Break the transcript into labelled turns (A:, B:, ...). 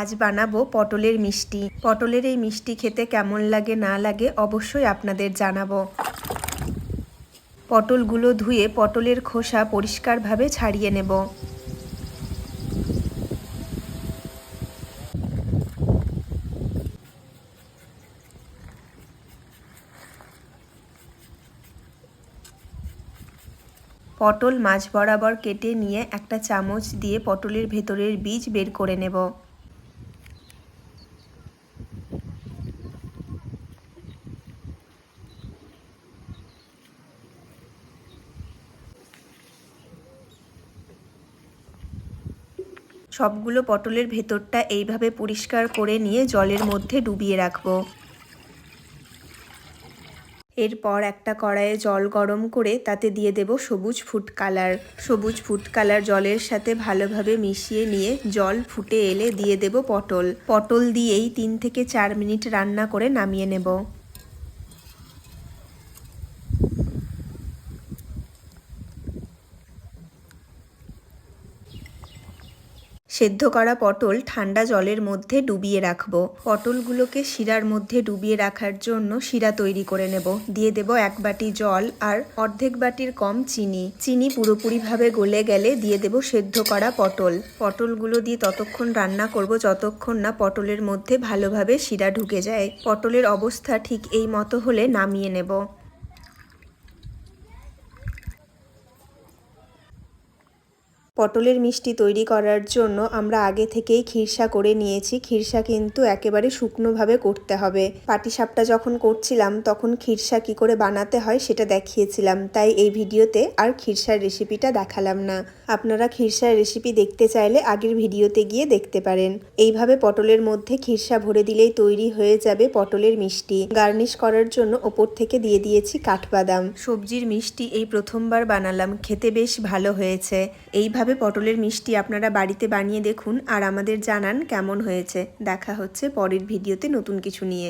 A: আজ বানাবো পটলের মিষ্টি। পটলের এই মিষ্টি খেতে কেমন লাগে, না লাগে অবশ্যই আপনাদের জানাব। পটলগুলো ধুয়ে পটলের খোসা পরিষ্কারভাবে ছাড়িয়ে নেব। পটল মাছ বরাবর কেটে নিয়ে একটা চামচ দিয়ে পটলের ভেতরের বীজ বের করে নেব। সবগুলো পটলের ভেতরটা এইভাবে পরিষ্কার করে নিয়ে জলের মধ্যে ডুবিয়ে রাখব। এরপর একটা কড়াইয়ে জল গরম করে তাতে দিয়ে দেব সবুজ ফুড কালার। সবুজ ফুড কালার জলের সাথে ভালোভাবে মিশিয়ে নিয়ে জল ফুটে এলে দিয়ে দেব পটল। পটল দিয়েই তিন থেকে চার মিনিট রান্না করে নামিয়ে নেব। সেদ্ধ করা পটল ঠান্ডা জলের মধ্যে ডুবিয়ে রাখব। পটলগুলোকে শিরার মধ্যে ডুবিয়ে রাখার জন্য শিরা তৈরি করে নেব। দিয়ে দেব এক বাটি জল আর অর্ধেক বাটির কম চিনি। চিনি পুরোপুরিভাবে গলে গেলে দিয়ে দেব সেদ্ধ করা পটল। পটলগুলো দিয়ে ততক্ষণ রান্না করব যতক্ষণ না পটলের মধ্যে ভালোভাবে শিরা ঢুকে যায়। পটলের অবস্থা ঠিক এই মতো হলে নামিয়ে নেব। পটলের মিষ্টি তৈরি করার জন্য আমরা আগে থেকেই খিরসা করে নিয়েছি। খিরসা কিন্তু একেবারে শুকনোভাবে করতে হবে। পাটিসাপটা যখন করছিলাম, তখন খিরসা কি করে বানাতে হয় সেটা দেখিয়েছিলাম। তাই এই ভিডিওতে আর খিরসার রেসিপিটা দেখালাম না। আপনারা খিরসার রেসিপি দেখতে চাইলে আগের ভিডিওতে গিয়ে দেখতে পারেন। এইভাবে পটলের মধ্যে খিরসা ভরে দিলেই তৈরি হয়ে যাবে পটলের মিষ্টি। গার্নিশ করার জন্য ওপর থেকে দিয়ে দিয়েছি কাঠবাদাম। সবজির মিষ্টি এই প্রথমবার বানালাম, খেতে বেশ ভালো হয়েছে। এইভাবে এইভাবে পটলের মিষ্টি আপনারা বাড়িতে বানিয়ে দেখুন আর আমাদের জানান কেমন হয়েছে। দেখা হচ্ছে পরের ভিডিওতে নতুন কিছু নিয়ে।